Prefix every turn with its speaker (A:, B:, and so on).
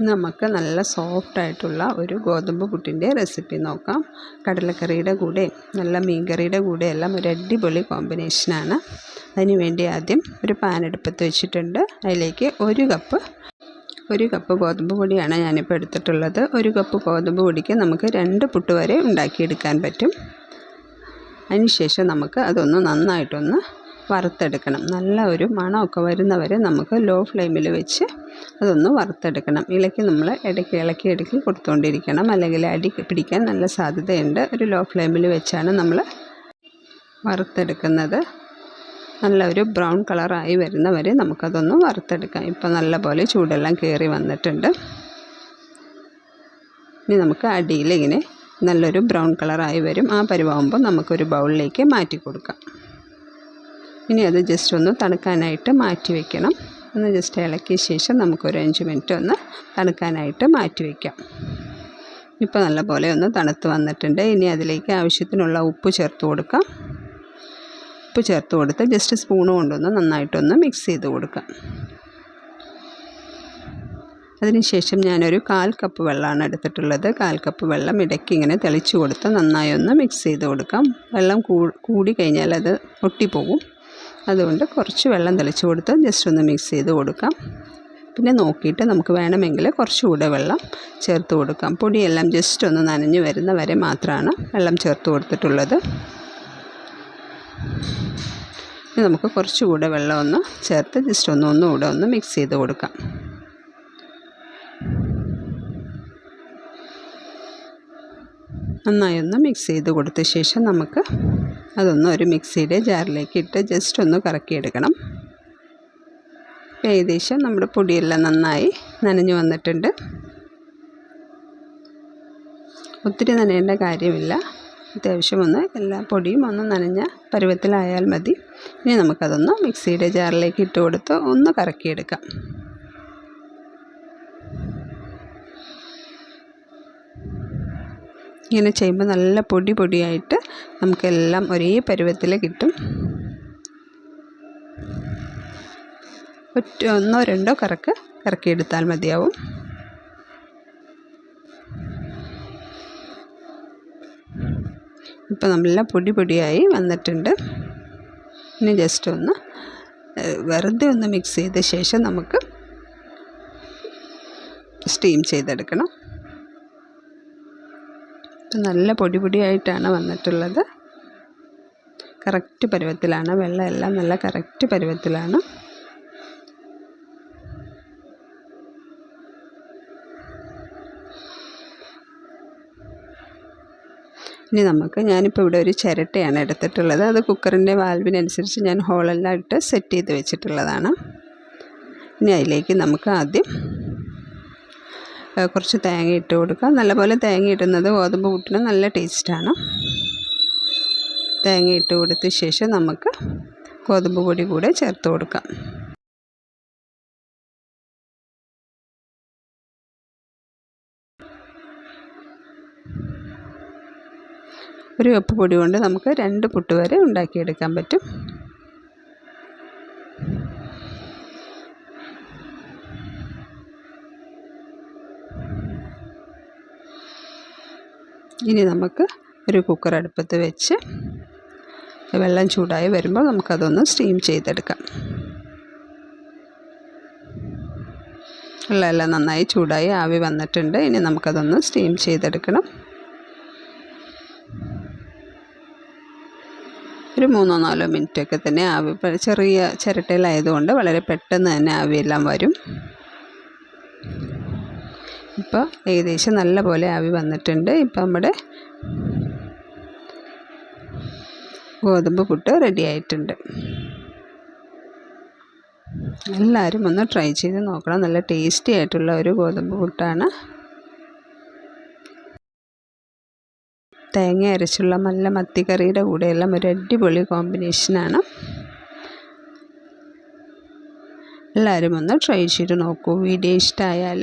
A: നമുക്ക് നല്ല സോഫ്റ്റ് ആയിട്ടുള്ള ഒരു ഗോതമ്പ് പുട്ടിന്റെ റെസിപ്പി നോക്കാം. കടലക്കറിയുടെ കൂടെ നല്ല മീൻകറിയുടെ കൂടെ എല്ലാം ഒരു അടിപൊളി കോമ്പിനേഷനാണ് അതിന് വേണ്ടി ആദ്യം ഒരു പാൻ അടുപ്പത്ത് വെച്ചിട്ടുണ്ട്. അതിലേക്ക് ഒരു കപ്പ് ഒരു കപ്പ് ഗോതമ്പ് പൊടിയാണ് ഞാനിപ്പോൾ എടുത്തിട്ടുള്ളത്. ഒരു കപ്പ് ഗോതമ്പ് പൊടിക്ക് നമുക്ക് രണ്ട് പുട്ട് വരെ ഉണ്ടാക്കിയെടുക്കാൻ പറ്റും. അതിനുശേഷം നമുക്ക് അതൊന്ന് നന്നായിട്ടൊന്ന് വറുത്തെടുക്കണം. നല്ല ഒരു മണമൊക്കെ വരുന്നവരെ നമുക്ക് ലോ ഫ്ലെയിമിൽ വെച്ച് അതൊന്ന് വറുത്തെടുക്കണം. ഇളക്കി നമ്മൾ ഇടയ്ക്ക് ഇളക്കി ഇടയ്ക്ക് കൊടുത്തുകൊണ്ടിരിക്കണം അല്ലെങ്കിൽ അടി പിടിക്കാൻ നല്ല സാധ്യതയുണ്ട്. ഒരു ലോ ഫ്ലെയിമിൽ വെച്ചാണ് നമ്മൾ വറുത്തെടുക്കുന്നത്. നല്ല ഒരു ബ്രൗൺ കളറായി വരുന്നവരെ നമുക്കതൊന്ന് വറുത്തെടുക്കാം. ഇപ്പോൾ നല്ലപോലെ ചൂടെല്ലാം കയറി വന്നിട്ടുണ്ട്. ഇനി നമുക്ക് അടിയിൽ ഇങ്ങനെ നല്ലൊരു ബ്രൗൺ കളറായി വരും. ആ പരുവാകുമ്പോൾ നമുക്കൊരു ബൗളിലേക്ക് മാറ്റി കൊടുക്കാം. ഇനി അത് ജസ്റ്റ് ഒന്ന് തണുക്കാനായിട്ട് മാറ്റി വയ്ക്കണം ഒന്ന് ജസ്റ്റ് ഇളക്കിയ ശേഷം നമുക്കൊരു അഞ്ച് മിനിറ്റ് ഒന്ന് തണുക്കാനായിട്ട് മാറ്റി വയ്ക്കാം ഇപ്പോൾ നല്ലപോലെ ഒന്ന് തണുത്ത് വന്നിട്ടുണ്ട്. ഇനി അതിലേക്ക് ആവശ്യത്തിനുള്ള ഉപ്പ് ചേർത്ത് കൊടുക്കാം. ഉപ്പ് ചേർത്ത് കൊടുത്ത് ജസ്റ്റ് സ്പൂൺ കൊണ്ടൊന്ന് നന്നായിട്ടൊന്ന് മിക്സ് ചെയ്ത് കൊടുക്കാം. അതിനുശേഷം ഞാനൊരു കാൽ കപ്പ് വെള്ളമാണ് എടുത്തിട്ടുള്ളത്. കാൽ കപ്പ് വെള്ളം ഇടയ്ക്ക് ഇങ്ങനെ തെളിച്ച് കൊടുത്ത് നന്നായി ഒന്ന് മിക്സ് ചെയ്ത് കൊടുക്കാം. വെള്ളം കൂടി കഴിഞ്ഞാൽ അത് ഒട്ടിപ്പോകും അതുകൊണ്ട് കുറച്ച് വെള്ളം തെളിച്ച് കൊടുത്ത് ജസ്റ്റ് ഒന്ന് മിക്സ് ചെയ്ത് കൊടുക്കാം. പിന്നെ നോക്കിയിട്ട് നമുക്ക് വേണമെങ്കിൽ കുറച്ചുകൂടെ വെള്ളം ചേർത്ത് കൊടുക്കാം. പൊടിയെല്ലാം ജസ്റ്റ് ഒന്ന് നനഞ്ഞ് വരുന്ന വരെ മാത്രമാണ് വെള്ളം ചേർത്ത് കൊടുത്തിട്ടുള്ളത്. ഇനി നമുക്ക് കുറച്ചുകൂടെ വെള്ളം ഒന്ന് ചേർത്ത് ജസ്റ്റ് ഒന്ന് ഒന്നുകൂടെ ഒന്ന് മിക്സ് ചെയ്ത് കൊടുക്കാം. നന്നായി ഒന്ന് മിക്സ് ചെയ്ത് കൊടുത്ത ശേഷം നമുക്ക് അതൊന്ന് ഒരു മിക്സിയുടെ ജാറിലേക്ക് ഇട്ട് ജസ്റ്റ് ഒന്ന് കറക്കിയെടുക്കണം. ഏകദേശം നമ്മുടെ പൊടിയെല്ലാം നന്നായി നനഞ്ഞു വന്നിട്ടുണ്ട്. ഒത്തിരി നനയേണ്ട കാര്യമില്ല. അത്യാവശ്യം ഒന്ന് എല്ലാ പൊടിയും ഒന്ന് നനഞ്ഞ പരുവത്തിലായാൽ മതി. ഇനി നമുക്കതൊന്ന് മിക്സിയുടെ ജാറിലേക്ക് ഇട്ട് കൊടുത്ത് ഒന്ന് കറക്കിയെടുക്കാം. ഇങ്ങനെ ചെയ്യുമ്പോൾ നല്ല പൊടി പൊടിയായിട്ട് നമുക്കെല്ലാം ഒരേ പരുവത്തിൽ കിട്ടും. ഒറ്റ ഒന്നോ രണ്ടോ കറക്ക് കറക്കിയെടുത്താൽ മതിയാവും. ഇപ്പോൾ നല്ല പൊടി പൊടിയായി വന്നിട്ടുണ്ട്. ഇനി ജസ്റ്റ് ഒന്ന് വെറുതെ ഒന്ന് മിക്സ് ചെയ്ത ശേഷം നമുക്ക് സ്റ്റീം ചെയ്തെടുക്കണം. നല്ല പൊടി പൊടിയായിട്ടാണ് വന്നിട്ടുള്ളത്. കറക്റ്റ് പരുവത്തിലാണ്. വെള്ളമെല്ലാം നല്ല കറക്റ്റ് പരുവത്തിലാണ്. ഇനി നമുക്ക് ഞാനിപ്പോൾ ഇവിടെ ഒരു ചിരട്ടയാണ് എടുത്തിട്ടുള്ളത്. അത് കുക്കറിന്റെ വാൽവിനനുസരിച്ച് ഞാൻ ഹോളെല്ലാം ഇട്ട് സെറ്റ് ചെയ്ത് വെച്ചിട്ടുള്ളതാണ്. ഇനി അതിലേക്ക് നമുക്ക് ആദ്യം കുറച്ച് തേങ്ങ ഇട്ട് കൊടുക്കുക. നല്ലപോലെ തേങ്ങ ഇടുന്നത് ഗോതമ്പ് പുട്ടിന് നല്ല ടേസ്റ്റാണ് തേങ്ങ ഇട്ട് കൊടുത്ത ശേഷം നമുക്ക് ഗോതമ്പ് പൊടി കൂടെ ചേർത്ത് കൊടുക്കാം. ഒരു കപ്പ് പൊടി കൊണ്ട് നമുക്ക് രണ്ട് പുട്ട് വരെ ഉണ്ടാക്കിയെടുക്കാൻ പറ്റും. ഇനി നമുക്ക് ഒരു കുക്കർ അടുപ്പത്ത് വെച്ച് വെള്ളം ചൂടായി വരുമ്പോൾ നമുക്കതൊന്ന് സ്റ്റീം ചെയ്തെടുക്കാം. വെള്ളമെല്ലാം നന്നായി ചൂടായി ആവി വന്നിട്ടുണ്ട്. ഇനി നമുക്കതൊന്ന് സ്റ്റീം ചെയ്തെടുക്കണം. ഒരു മൂന്നോ നാലോ മിനിറ്റൊക്കെ തന്നെ ആവി ചെറിയ ചിരട്ടയിലായതുകൊണ്ട് വളരെ പെട്ടെന്ന് തന്നെ ആവിയെല്ലാം വരും. ഇപ്പോൾ ഏകദേശം നല്ല പോലെ ആവി വന്നിട്ടുണ്ട്. ഇപ്പം നമ്മുടെ ഗോതമ്പ് പുട്ട് റെഡി ആയിട്ടുണ്ട്. എല്ലാവരും ഒന്ന് ട്രൈ ചെയ്ത് നോക്കണം. നല്ല ടേസ്റ്റി ആയിട്ടുള്ള ഒരു ഗോതമ്പ് പുട്ടാണ്. തേങ്ങ അരച്ചുള്ള നല്ല മത്തിക്കറിയുടെ കൂടെയെല്ലാം ഒരു അടിപൊളി കോമ്പിനേഷനാണ് എല്ലാവരും ഒന്ന് ട്രൈ ചെയ്ത് നോക്കൂ. വീഡിയോ ഇഷ്ടമായാൽ